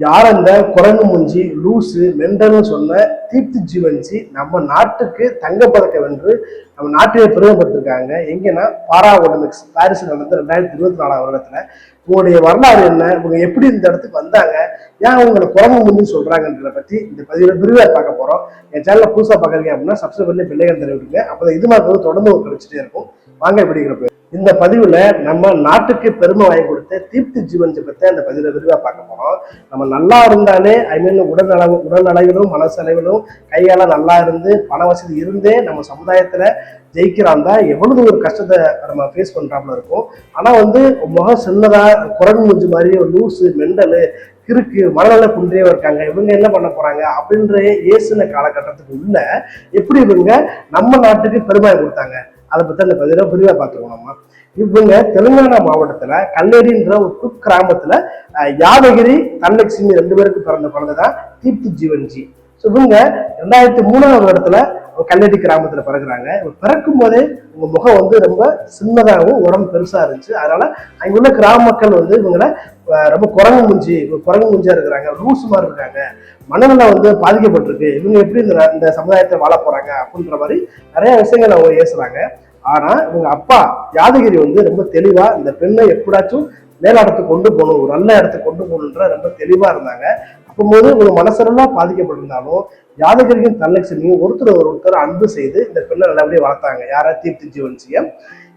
யார் அந்த குரங்கு முஞ்சி லூசு மெண்டல்னு சொன்ன தீப்தி ஜீவன்ஜி நம்ம நாட்டுக்கு தங்கப்பதக்கம் வென்று நம்ம நாட்டிலே பெருமைப்படுத்திருக்காங்க எங்கன்னா பாரா ஒலிம்பிக்ஸ் பாரிஸ் நடந்த ரெண்டாயிரத்தி இருபத்தி நாலாம் வருடத்துல உங்களுடைய வரலாறு என்ன? இவங்க எப்படி இந்த இடத்துக்கு வந்தாங்க? ஏன் உங்களை குரங்கு முஞ்சின்னு சொல்றாங்கன்றத பத்தி இந்த பதிவில் விரிவாக பார்க்க போறோம். என் சேனலை புதுசா பார்க்குறீங்க அப்படின்னா சப்ஸ்கிரைப் பண்ணி பிள்ளைகள் தெரிவிடுங்க அப்போ இது மாதிரி தொடர்ந்து ஒரு கிடைச்சிட்டே இருக்கும். வாங்க இப்படிங்கிறப்ப இந்த பதிவுல நம்ம நாட்டுக்கு பெருமை வாங்கி கொடுத்த தீப்தி ஜீவன் பற்றி அந்த பதிவுல விரிவா பார்க்க போறோம். நம்ம நல்லா இருந்தாலே ஐ மீன் உடல் அளவு உடல் அளவிலும் மனசளவிலும் கையால நல்லா இருந்து பண வசதி இருந்தே நம்ம சமுதாயத்துல ஜெயிக்கிறான் தான் எவ்வளவு ஒரு கஷ்டத்தை நம்ம ஃபேஸ் பண்ணுறாப்புல இருக்கும். ஆனா வந்து முகம் சின்னதா குரங்கு முஞ்சு மாதிரி ஒரு லூசு மெண்டலு கிறுக்கு மனநல குன்றே இருக்காங்க. இவங்க என்ன பண்ண போறாங்க அப்படின்ற ஏசுன காலகட்டத்துக்கு உள்ள எப்படி இவங்க நம்ம நாட்டுக்கு பெருமை கொடுத்தாங்க? அதை பத்தி அந்த பதில விரிவா பார்த்துருவோம் நம்ம. இவங்க தெலுங்கானா மாவட்டத்துல கல்லேரின்ற ஒரு குக் கிராமத்துல யாதகிரி தனலட்சுமி ரெண்டு பேருக்கு பிறந்த குழந்தை தான் தீப்தி ஜீவன்ஜி. ஸோ இவங்க ரெண்டாயிரத்தி மூணாவது வருடத்துல கல்லடி கிராமத்துல பிறகுறாங்க. இவங்க பிறக்கும் போதே உங்க முகம் வந்து ரொம்ப சின்னதாகவும் உடம்பு பெருசா இருந்துச்சு. அதனால அங்க உள்ள கிராம மக்கள் வந்து இவங்களை ரொம்ப குரங்கு முஞ்சி குரங்கு முஞ்சியா இருக்கிறாங்க. லூசு மாதிரி இருக்காங்க. மனநலம் வந்து பாதிக்கப்பட்டிருக்கு. இவங்க எப்படி இந்த இந்த சமுதாயத்தை வாழ போறாங்க அப்படின்ற மாதிரி நிறைய விஷயங்கள் அவங்க ஏசுறாங்க ஆனா இவங்க அப்பா யாதகிரி வந்து ரொம்ப தெளிவா இந்த பெண்ணை எப்படாச்சும் மேல இடத்துக்கு கொண்டு போகணும் ஒரு நல்ல இடத்துக்கு கொண்டு போகணுன்ற ரொம்ப தெளிவா இருந்தாங்க. அப்போது இவங்க மனசெல்லாம் பாதிக்கப்பட்டிருந்தாலும் யாதகிரியும் தனலட்சுமியும் ஒருத்தர் ஒரு ஒருத்தர் அன்பு செய்து இந்த பெண்ணை நல்லபடியாக வளர்த்தாங்க. யாரா தீர்த்தி ஜீவன்சியம்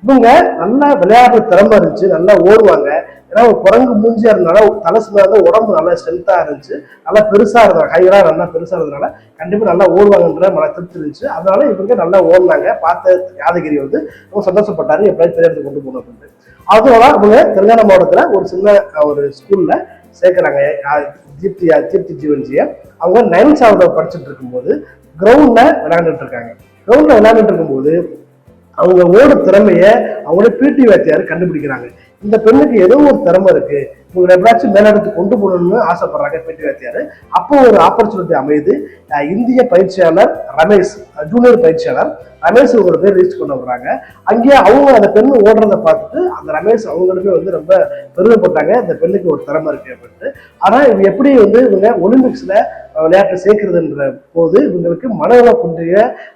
இவங்க நல்லா விளையாடுற திறமை இருந்துச்சு நல்லா ஓடுவாங்க. ஏன்னா ஒரு குரங்கு மூஞ்சியா இருந்தனால தலை சின்னதா உடம்பு நல்லா ஸ்ட்ரென்த்தா இருந்துச்சு. நல்லா பெருசா இருந்தாங்க கையெல்லாம் நல்லா பெருசா இருந்தனால கண்டிப்பா நல்லா ஓடுவாங்கன்ற மன திருப்தி இருந்துச்சு. அதனால இவங்க நல்லா ஓடினாங்க. பார்த்த யாதகிரி வந்து ரொம்ப சந்தோஷப்பட்டாரு. எப்படியாவது பெரிய இடத்துக்கு கொண்டு போகணும் அப்படின்ட்டு. அதோட அவங்க தெலுங்கானா மாவட்டத்துல ஒரு சின்ன ஒரு ஸ்கூல்ல சேர்க்குறாங்க. தீப்தி தீப்தி ஜீவன்ஜியை. அவங்க நைன்த் ஸ்டாண்டர்ட் படிச்சுட்டு இருக்கும்போது கிரவுண்ட்ல விளையாண்டுட்டு இருக்காங்க. கிரவுண்ட்ல விளையாண்டுட்டு இருக்கும்போது அவங்க ஓடு திறமையை அவங்களே பிடி வாத்தியார் கண்டுபிடிக்கிறாங்க. இந்த பெண்ணுக்கு ஏதோ ஒரு திறமை இருக்கு. இவங்களை எப்படியாச்சும் மேலிடத்து கொண்டு போகணும்னு ஆசைப்படுறாங்க பிடி வாத்தியார் அப்போ ஒரு ஆப்பர்ச்சுனிட்டி அமையுது. இந்திய பயிற்சியாளர் ரமேஷ் ஜூனியர் பயிற்சியாளர் ரமேஷ் ஒரு பேர் ரீச் கொண்டு வர்றாங்க. அங்கேயே அவங்க அந்த பெண்ணு ஓடுறத பார்த்துட்டு அந்த ரமேஷ் அவங்களுமே வந்து ரொம்ப பெருமைப்பட்டாங்க. இந்த பெண்ணுக்கு ஒரு திறமை இருக்கு அப்படின்ட்டு. ஆனால் இவங்க எப்படி வந்து இவங்க ஒலிம்பிக்ஸ்ல விளையாட்டு சேர்க்கறதுன்ற போது இவங்களுக்கு மனநல குன்றிய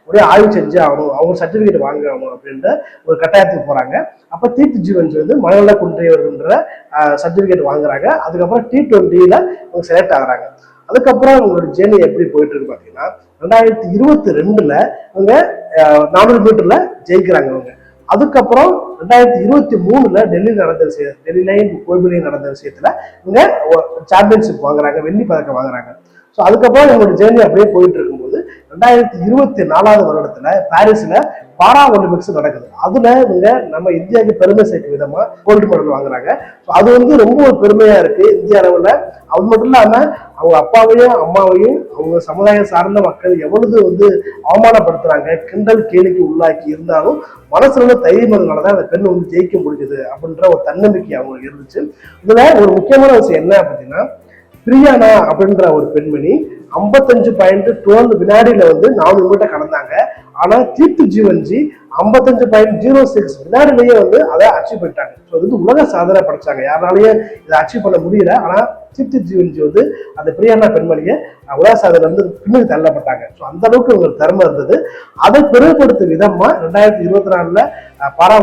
ஒரே ஆய்வு செஞ்சு ஆகணும் அவங்க சர்டிபிகேட் வாங்கணும் அப்படின்ற ஒரு கட்டாயத்துக்கு போறாங்க. அப்ப தீப்தி ஜீவன்ஸ் வந்து மனநல குன்றியவர்ன்ற சர்டிபிகேட் வாங்குறாங்க. அதுக்கப்புறம் டி டுவெண்ட்டியில அவங்க செலக்ட் ஆகுறாங்க. அதுக்கப்புறம் அவங்களோட ஜேர்னி எப்படி போயிட்டு இருக்கு பாத்தீங்கன்னா ரெண்டாயிரத்தி இருபத்தி ரெண்டுல அவங்க நானூறு மீட்டர்ல ஜெயிக்கிறாங்க அவங்க அதுக்கப்புறம் ரெண்டாயிரத்தி இருபத்தி மூணுல டெல்லி நடந்த விஷயம் டெல்லிலையும் கோபிலையும் நடந்த விஷயத்துல இவங்க சாம்பியன்ஷிப் வாங்குறாங்க வெள்ளி பதக்கம் வாங்குறாங்க. ஸோ அதுக்கப்புறம் எங்களோட ஜேர்னி அப்படியே போயிட்டு இருக்கும்போது ரெண்டாயிரத்தி இருபத்தி நாலாவது வருடத்துல பாரிஸ்ல பாரா ஒலிம்பிக்ஸ் நடக்குது. அதுல இவங்க நம்ம இந்தியாவுக்கு பெருமை சேர்க்கும் விதமா கோல்டு மெடல் வாங்குறாங்க. ஸோ அது வந்து ரொம்ப ஒரு பெருமையா இருக்கு. இந்திய அளவுல அது மட்டும் இல்லாம அவங்க அப்பாவையும் அம்மாவையும் அவங்க சமுதாயம் சார்ந்த மக்கள் எவ்வளவு வந்து அவமானப்படுத்துறாங்க கிண்டல் கேலிக்கு உள்ளாக்கி இருந்தாலும் மனசுல உள்ள தைரியம் அந்த பெண் வந்து ஜெயிக்க முடிஞ்சது அப்படின்ற ஒரு தன்னம்பிக்கை அவங்களுக்கு இருந்துச்சு. இதுல ஒரு முக்கியமான விஷயம் என்ன அப்படின்னா பிரியானா அப்படின்ற ஒரு பெண்மணி ஐம்பத்தஞ்சு பாயிண்ட் டுவெல் வினாடியில வந்து நானூறு மீட்டர் கடந்தாங்க ஆனா தீப்தி ஜீவன்ஜி ஐம்பத்தஞ்சு பாயிண்ட் ஜீரோ சிக்ஸ் வினாடிலேயே வந்து அதை அச்சீவ் பண்ணிட்டாங்க. ஸோ இது வந்து உலக சாதனை படைச்சாங்க. யாராலையும் இதை அச்சீவ் பண்ண முடியல. ஆனா தீப்தி ஜீவன்ஜி வந்து அந்த பிரியானா பெண்மணியை அஹ், வந்து பின்னுக்கு தள்ளப்பட்டாங்க. ஸோ அந்த அளவுக்கு ஒரு திறமை இருந்தது. அதை பெருமைப்படுத்தும் விதமா ரெண்டாயிரத்தி இருபத்தி நாலுல அஹ், பாரா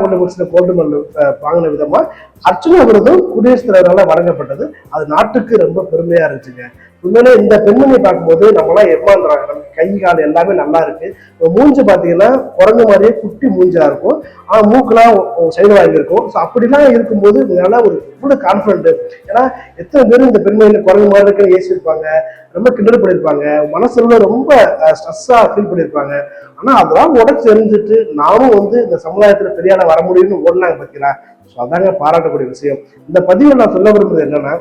கோல்டு மெடல் வாங்கின விதமா அர்ச்சனா விருதும் குடியரசுத் தலைவரால் வழங்கப்பட்டது. அது நாட்டுக்கு ரொம்ப பெருமையா இருந்துச்சுங்க. உண்மையிலே இந்த பெண்மணியை பார்க்கும்போது நம்மளாம் ஏமாந்துறாங்க. நம்ம கை கால் எல்லாமே நல்லா இருக்கு. இப்போ மூஞ்சு பார்த்தீங்கன்னா குரங்கு மாதிரியே குட்டி மூஞ்சா இருக்கும். ஆனா மூக்கெல்லாம் சைடு வாங்கியிருக்கும். ஸோ அப்படிலாம் இருக்கும்போது இதனால ஒரு இவ்வளவு கான்ஃபிடென்ட் ஏன்னா எத்தனை பேர் இந்த பெண்மணியில குரங்கு மாதிரி இருக்குன்னு ஏசிருப்பாங்க ரொம்ப கிண்டல் பண்ணியிருப்பாங்க மனசுல ரொம்ப ஸ்ட்ரெஸ்ஸா ஃபீல் பண்ணியிருப்பாங்க ஆனா அதெல்லாம் உடச்சு எரிஞ்சிட்டு நானும் வந்து இந்த சமுதாயத்துல பெரியால வர முடியும்னு ஓடினாங்க பார்த்தீங்களா ஸோ அதாங்க பாராட்டக்கூடிய விஷயம். இந்த பதிவை நான் சொல்ல விரும்புறது என்னன்னா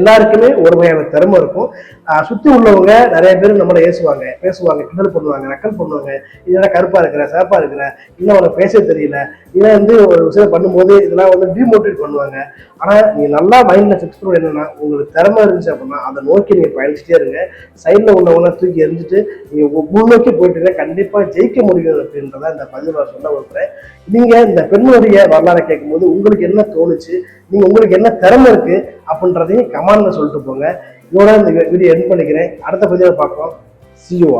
எல்லாருக்குமே ஒரு வகையான திறமை இருக்கும். சுற்றி சுத்தி உள்ளவங்க நிறைய பேர் நம்மளை ஏசுவாங்க. பேசுவாங்க கிண்டல் பண்ணுவாங்க நக்கல் பண்ணுவாங்க. இதெல்லாம் கருப்பா இருக்கிற சிறப்பா இருக்கிற இன்னும் உனக்கு பேச தெரியல. இதெல்லாம் வந்து ஒரு விஷயம் பண்ணும்போது இதெல்லாம் வந்து டிமோட்டிவேட் பண்ணுவாங்க. ஆனா நீ நல்லா மைண்ட்ல ஃபிக்ஸ் பண்ண என்னன்னா உங்களுக்கு திறமை இருந்துச்சு அப்படின்னா அதை நோக்கி நீங்க பயணிச்சுட்டே இருங்க. சைட்ல உள்ளவங்க தூக்கி எரிஞ்சுட்டு நீங்க முன்னோக்கி போயிட்டு கண்டிப்பா ஜெயிக்க முடியும் அப்படின்றத இந்த பதிவு நான் சொல்ல விரும்புறேன். நீங்க இந்த பெண்ணுடைய வரலாறை கேட்கும்போது உங்களுக்கு என்ன தோணுச்சு? நீங்கள் உங்களுக்கு என்ன திறமை இருக்கு அப்படின்றதையும் கமாண்டில் சொல்லிட்டு போங்க. இதோட இந்த வீடியோ எண்ட் பண்ணிக்கிறேன். அடுத்த பதிவில் பார்க்குறோம் see you